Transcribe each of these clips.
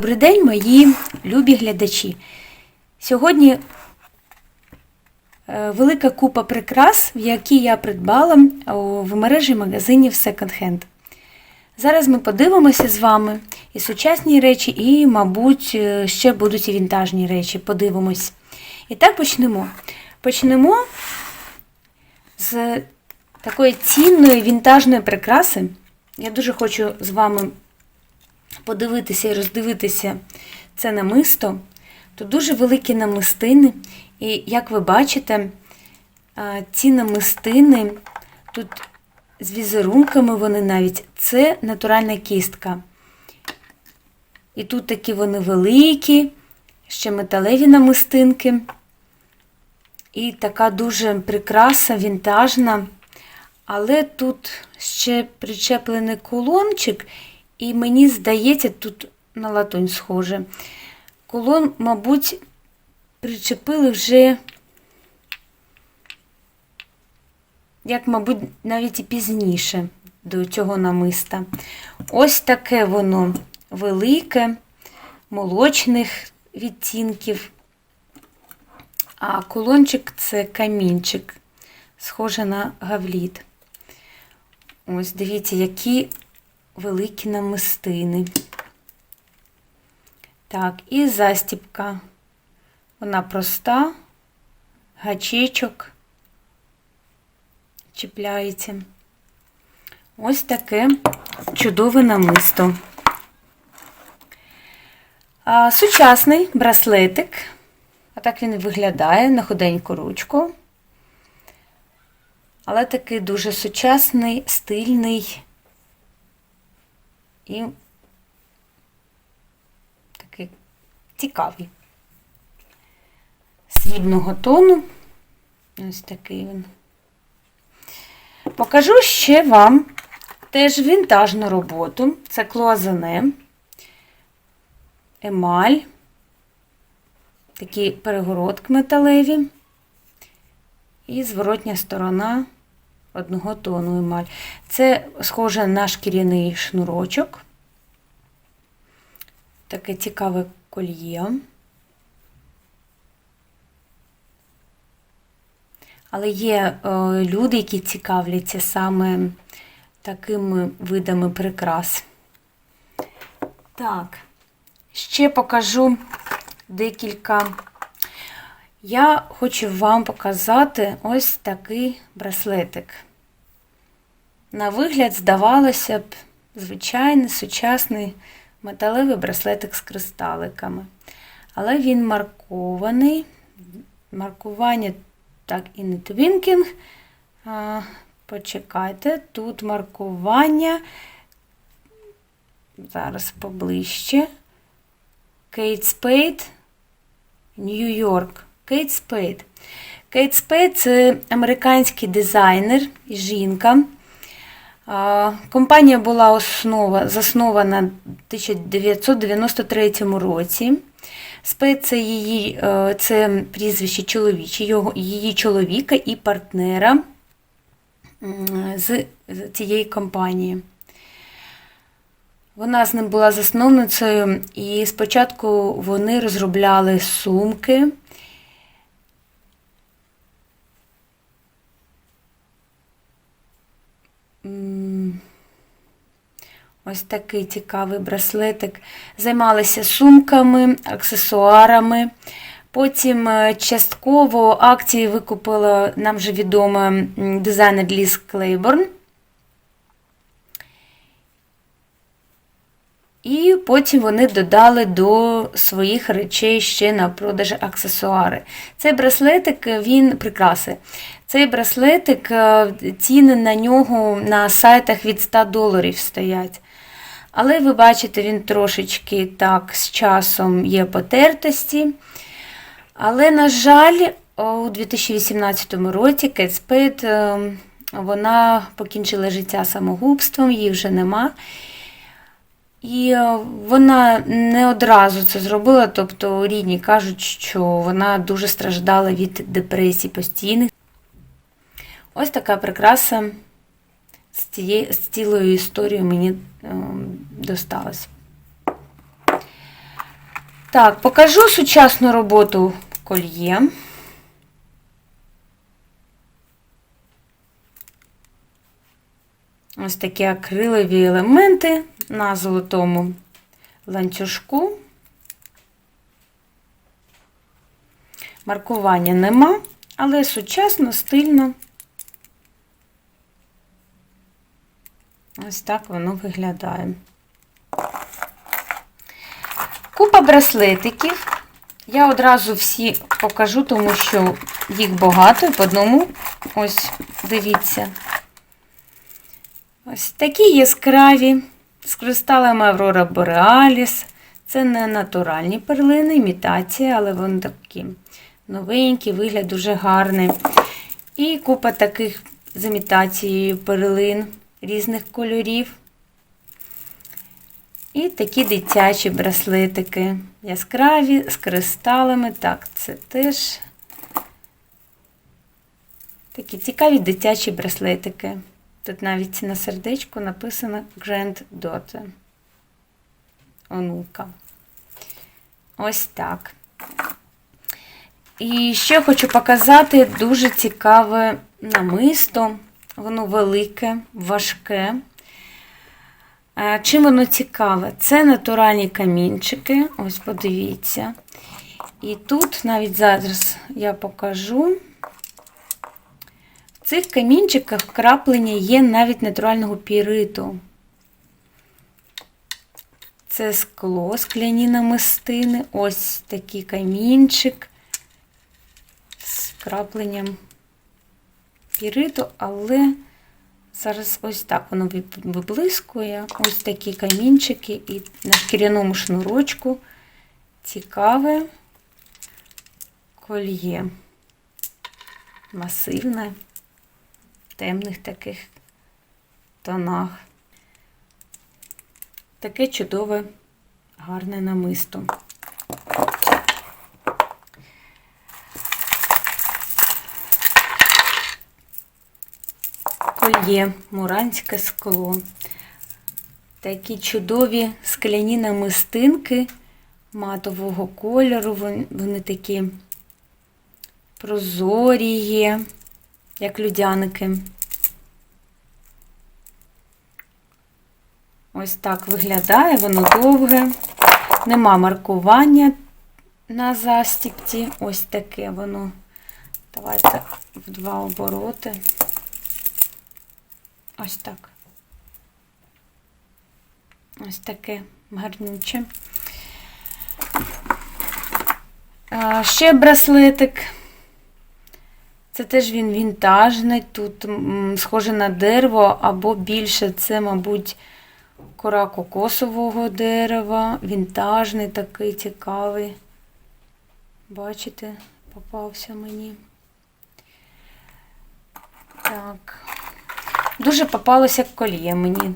Добрий день, мої любі глядачі. Сьогодні е, велика купа прикрас, які я придбала в мережі магазинів Second Hand. Зараз ми подивимося з вами і сучасні речі, і, мабуть, е, ще будуть і вінтажні речі. Подивимось. І так почнемо. Почнемо з такої цінної вінтажної прикраси. Я дуже хочу з вами подивитися і роздивитися це намисто. Тут дуже великі намистини, і як ви бачите, ці намистини тут з візерунками вони навіть це натуральна кістка. І тут такі вони великі, ще металеві намистинки. І така дуже прикраса, вінтажна. Але тут ще причеплений кулончик, і мені здається, тут на латунь схоже. Кулон, мабуть, причепили вже, як, мабуть, навіть і пізніше до цього намиста. Ось таке воно велике, молочних відтінків. А кулончик це камінчик, схоже на гавліт. Ось дивіться, які великі намистини. Так, і застіпка. Вона проста, гачечок чіпляється. Ось таке чудове намисто. А, Сучасний браслетик. Отак він виглядає на худеньку ручку. Але такий дуже сучасний, стильний і такий цікавий. Срібного тону. Ось такий він. Покажу ще вам теж вінтажну роботу. Це клоазене, емаль, такі перегородки металеві. І зворотня сторона одного тону емаль. Це схоже на шкіряний шнурочок. Таке цікаве кольє. Але є е, люди, які цікавляться саме такими видами прикрас. Так, ще покажу декілька. Я хочу вам показати ось такий браслетик. На вигляд, здавалося б, звичайний сучасний металевий браслетик з кристаликами. Але він маркований. Маркування так і не твінкінг. Почекайте, тут маркування. Зараз поближче. Кейт Спейд, Нью-Йорк. Кейт Спейд. Кейт Спейд це американський дизайнер жінка. Компанія була основа, заснована в 1993 році. Спейд це її е, це прізвище чоловіче, його, її чоловіка і партнера з цієї компанії. Вона з ним була засновницею, і спочатку вони розробляли сумки. Ось такий цікавий браслетик. Займалися сумками, аксесуарами. Потім частково акції викупила нам вже відома дизайнер Ліз Клейборн. І потім вони додали до своїх речей ще на продаж аксесуари. Цей браслетик, він прикраси. Цей браслетик, ціни на нього на сайтах від 100 доларів стоять. Але ви бачите, він трошечки так з часом є потертості. Але, на жаль, у 2018 році Кет вона покінчила життя самогубством, її вже нема. І вона не одразу це зробила, тобто рідні кажуть, що вона дуже страждала від депресій постійних. Ось така прикраса з, цією, з цілою історією мені е, досталась. Так, покажу сучасну роботу кольє. Ось такі акрилові елементи на золотому ланцюжку. Маркування нема, але сучасно, стильно. Ось так воно виглядає. Купа браслетиків. Я одразу всі покажу, тому що їх багато і по одному. Ось, дивіться. Ось такі яскраві з кристалами Aurora Borealis. Це не натуральні перлини, імітація, але вони такі новенькі, вигляд дуже гарний. І купа таких з імітацією перлин різних кольорів. І такі дитячі браслетики. Яскраві з кристалами. Так, це теж такі цікаві дитячі браслетики. Тут навіть на сердечку написано Granddaughter. Онука. Ось так. І ще хочу показати дуже цікаве намисто. Воно велике, важке. Е, Чим воно цікаве? Це натуральні камінчики. Ось подивіться. І тут навіть зараз я покажу. Цих камінчиках вкраплення є навіть натурального піриту. Це скло, скляні намистини. Ось такий камінчик з вкрапленням піриту, але зараз ось так воно виблискує. Ось такі камінчики і на шкіряному шнурочку цікаве кольє. Масивне, темних таких тонах. Таке чудове, гарне намисто. Кольє, муранське скло. Такі чудові скляні намистинки матового кольору. Вони такі прозорі є, як людяники. Ось так виглядає, воно довге. Нема маркування на застіпці. Ось таке воно. Давайте в два обороти. Ось так. Ось таке гарнюче. Ще браслетик. Це теж він вінтажний. Тут схоже на дерево, або більше це, мабуть, кора кокосового дерева. Вінтажний такий цікавий. Бачите, попався мені. Так. Дуже попалося коліє мені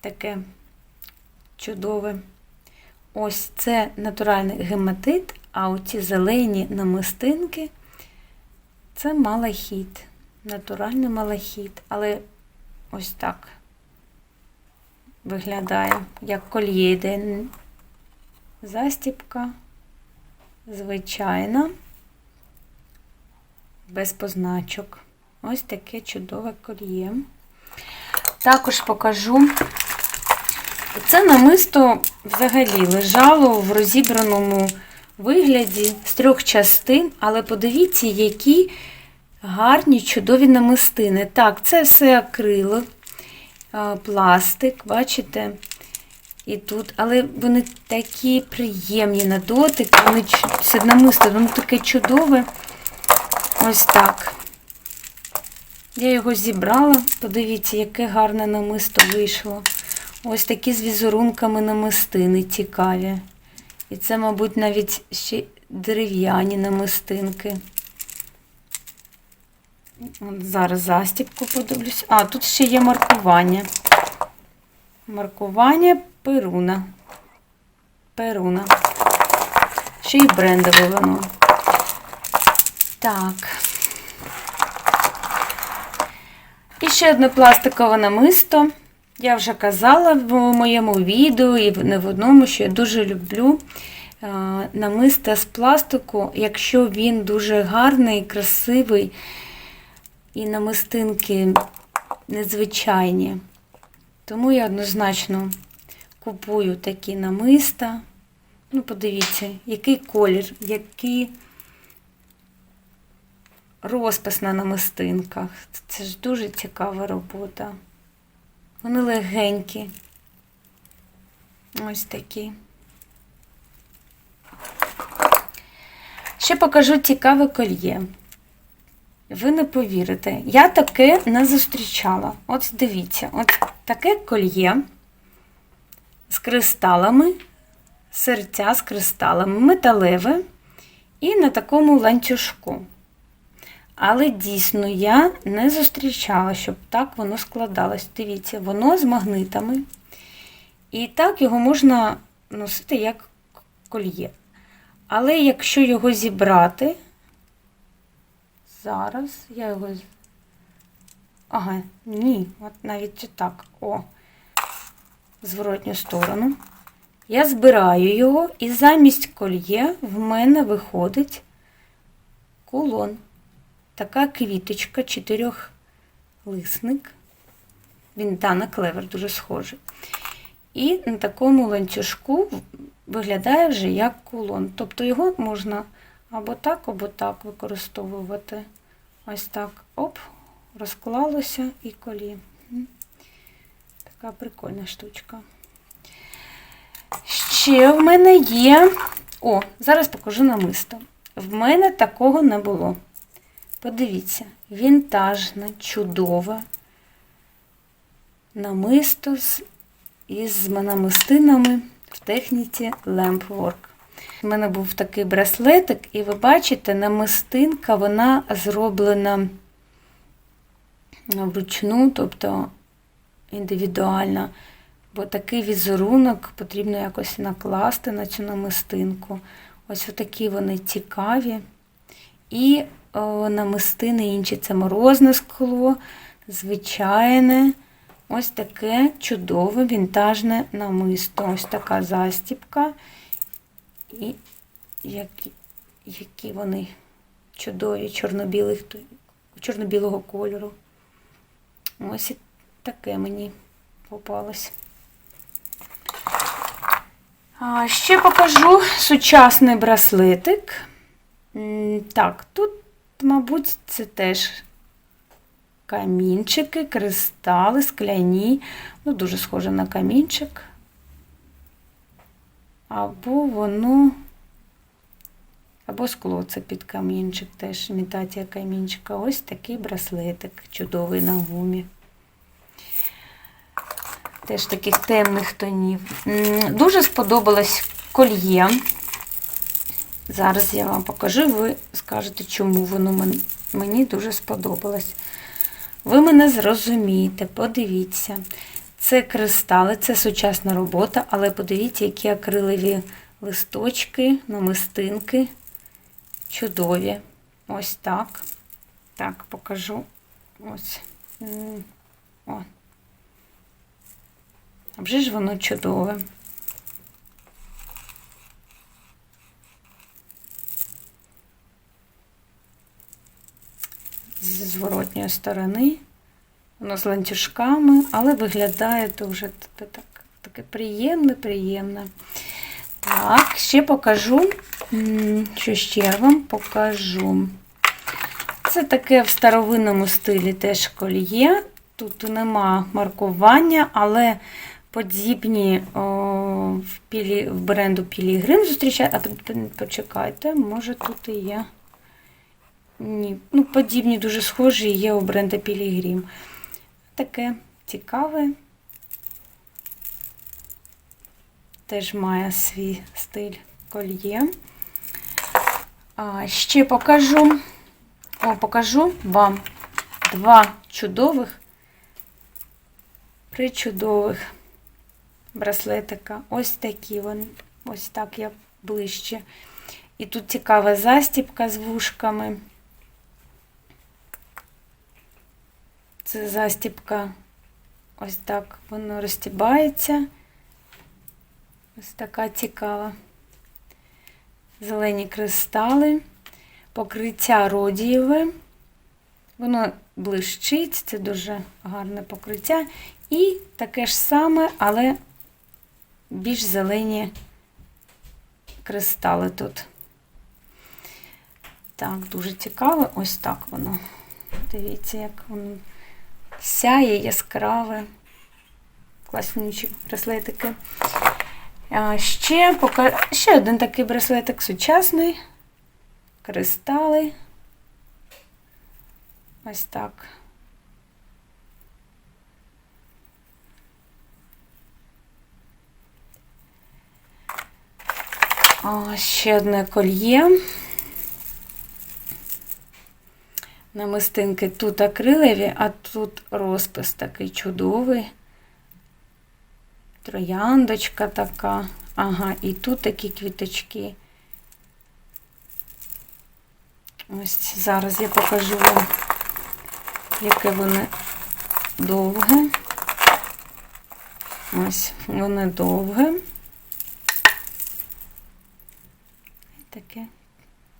таке чудове. Ось це натуральний гематит, а оці зелені намистинки це малахіт. Натуральний малахіт. Але ось так виглядає, як кольє йде. Застіпка звичайна, без позначок. Ось таке чудове кольє. Також покажу. Це намисто взагалі лежало в розібраному вигляді з трьох частин, але подивіться, які гарні, чудові намистини. Так, це все акрило, пластик, бачите? І тут, але вони такі приємні на дотик, вони це намисто, воно таке чудове. Ось так. Я його зібрала. Подивіться, яке гарне намисто вийшло. Ось такі з візерунками намистини цікаві. І це, мабуть, навіть ще дерев'яні намистинки. Зараз застіпку подивлюсь. А, тут ще є маркування. Маркування Перуна. Перуна. Ще й брендове воно. Так. І ще одне пластикове намисто. Я вже казала в моєму відео і не в одному, що я дуже люблю е, намиста з пластику, якщо він дуже гарний, красивий і намистинки незвичайні. Тому я однозначно купую такі намиста. Ну, подивіться, який колір, який розпис на намистинках. Це ж дуже цікава робота. Вони легенькі. Ось такі. Ще покажу цікаве кольє. Ви не повірите, я таке не зустрічала. От дивіться, от таке кольє з кристалами, серця з кристалами, металеве і на такому ланцюжку. Але дійсно я не зустрічала, щоб так воно складалось. Дивіться, воно з магнитами. І так його можна носити як кольє. Але якщо його зібрати, зараз я його. Ага, ні, от навіть так. О, зворотню сторону. Я збираю його, і замість кольє в мене виходить кулон. Така квіточка, чотирьохлисник. Він та, на клевер дуже схожий. І на такому ланцюжку виглядає вже як кулон. Тобто його можна або так, або так використовувати. Ось так. Оп, розклалося і колі. Така прикольна штучка. Ще в мене є. О, зараз покажу намисто. В мене такого не було. Подивіться, вінтажне, чудове намисто із намистинами в техніці Lamp Work. У мене був такий браслетик, і ви бачите, намистинка вона зроблена вручну, тобто індивідуально. Бо такий візерунок потрібно якось накласти на цю намистинку. Ось отакі вони цікаві. І намистини інші це морозне скло, звичайне. Ось таке чудове вінтажне намисто. Ось така застіпка. І які, які вони чудові, чорно-білих, чорно-білого кольору. Ось і таке мені попалось. А, ще покажу сучасний браслетик. Так, тут, мабуть, це теж камінчики, кристали, скляні. Ну, дуже схоже на камінчик. Або воно, або скло це під камінчик, теж імітація камінчика. Ось такий браслетик, чудовий на гумі. Теж таких темних тонів. Дуже сподобалось кольє. Зараз я вам покажу, ви скажете, чому воно мені дуже сподобалось. Ви мене зрозумієте, подивіться. Це кристали, це сучасна робота, але подивіться, які акрилові листочки, намистинки. Чудові. Ось так. Так, покажу. Ось. О. А вже ж воно чудове. З зворотньої сторони. Воно з ланцюжками, але виглядає дуже так, таке приємне, приємне. Так, ще покажу, що ще вам покажу. Це таке в старовинному стилі теж кольє. Тут нема маркування, але подібні о, в, пілі, в бренду Пілігрим зустрічають. А почекайте, може тут і є. Ні, ну, подібні дуже схожі є у бренда Пілігрім. Таке цікаве. Теж має свій стиль кольє. А, ще покажу. О, покажу вам два чудових, причудових браслетика. Ось такі вони. Ось так я ближче. І тут цікава застіпка з вушками. Це застіпка. Ось так воно розтібається. Ось така цікава. зелені кристали, покриття родієве. Воно блищить, це дуже гарне покриття. І таке ж саме, але більш зелені кристали тут. Так, дуже цікаво. Ось так воно. Дивіться, як воно сяє яскраве. Класнючі браслетики. Ще, пока... ще один такий браслетик сучасний. Кристали. Ось так. Ще одне кольє. Намистинки тут акрилові, а тут розпис такий чудовий. Трояндочка така. Ага, і тут такі квіточки. Ось зараз я покажу вам, яке воно довге. Ось воно довге. І таке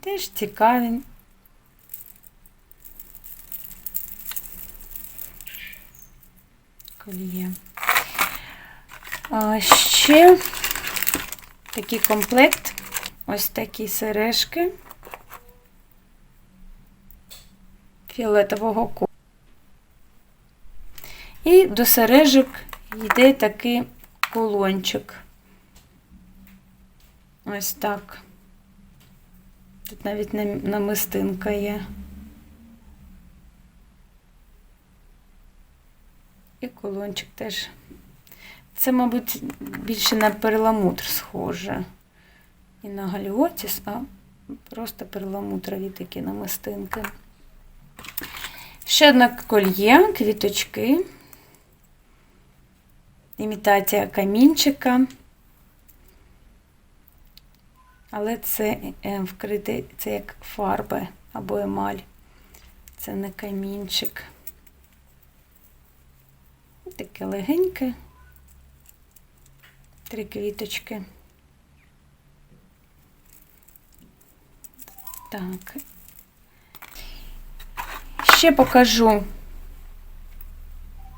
теж цікаві. Кольє. А ще такий комплект, ось такі сережки фіолетового кольору. І до сережок йде такий кулончик. Ось так. Тут навіть намистинка є. І кулончик теж. Це, мабуть, більше на перламутр схоже. І на галіотіс, а просто перламутрові такі намистинки. Ще одне кольє, квіточки, імітація камінчика. Але це вкрите, це як фарби або емаль. Це не камінчик. Таке легеньке. Три квіточки. Так. Ще покажу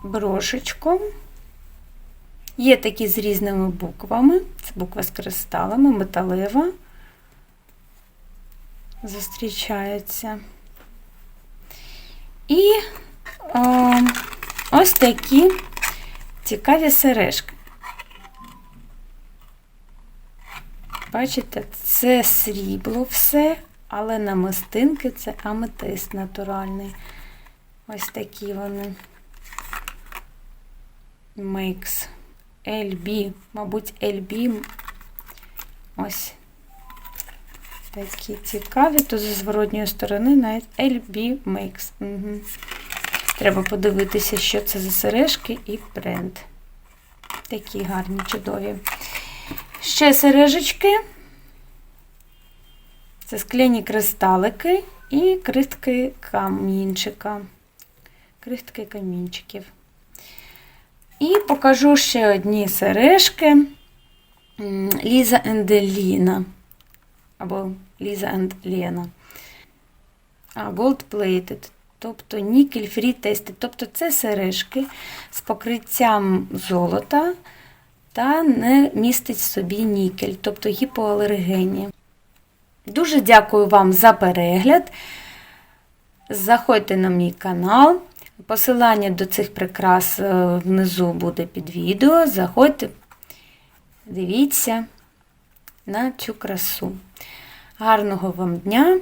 брошечку. Є такі з різними буквами. Це буква з кристалами, металева. Зустрічається. І о, ось такі цікаві сережки. Бачите, це срібло все, але намистинки це аметист натуральний. Ось такі вони. Микс. LB, мабуть, LB. Ось такі цікаві, то зі зворотньої сторони навіть LB Mix. Угу. Треба подивитися, що це за сережки і бренд. Такі гарні, чудові. Ще сережечки. Це скляні кристалики і крихтки камінчика. Крихтки камінчиків. І покажу ще одні сережки Ліза Енделіна. Або Ліза енд Лена. А, Gold Plated. Тобто нікель фрі тести. Тобто це сережки з покриттям золота та не містить собі нікель, тобто гіпоалергені. Дуже дякую вам за перегляд. Заходьте на мій канал. Посилання до цих прикрас е, внизу буде під відео. Заходьте, дивіться на цю красу. Гарного вам дня!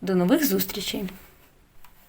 До нових зустрічей!